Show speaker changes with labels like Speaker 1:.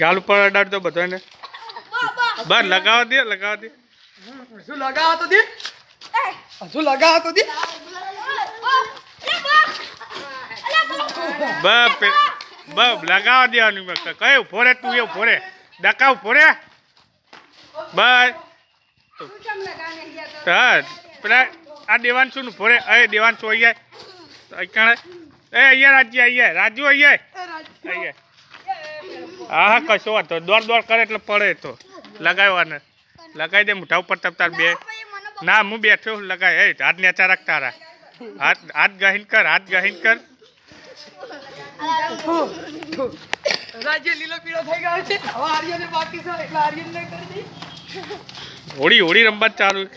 Speaker 1: ગાલ ઉપર અડાડ દો બધાને.
Speaker 2: બા બા
Speaker 1: બસ લગાવવા દે લગાવા દે.
Speaker 3: હજુ લગાવા તો દે. હજુ લગાવા તો દે.
Speaker 1: બસ લગાવવા દેવાનું મેં કયું ફોરે તું એવું ફોરે. ડકાવ ફોરે. બસ. હા, પેલા આ દેવાંશુ નું ફોરે અરે દેવાંશુ અહીંયા. અહીંયા એ અહીંયા રાજ્ય, અહીંયા. રાજુ અહીંયા? અહીંયા. હા હા, કશો વાંધો દોડ દોડ કરે એટલે પડે તો. લગાવવાને લગાવી દે, મોઢા ઉપર તપતાર બે. ના, હું બેઠો લગાય. એ, હાથ નેચા રાખ તારા. હાથ હાથ ગહીન કર, હાથ ગહીન કર.
Speaker 3: રાજ્ય લીલો પીળો થઈ ગયો છે. હવે આર્યને બાકી છે, એટલે આર્યન કરી દઈ
Speaker 1: હોળી હોળી રમવા ચાલુ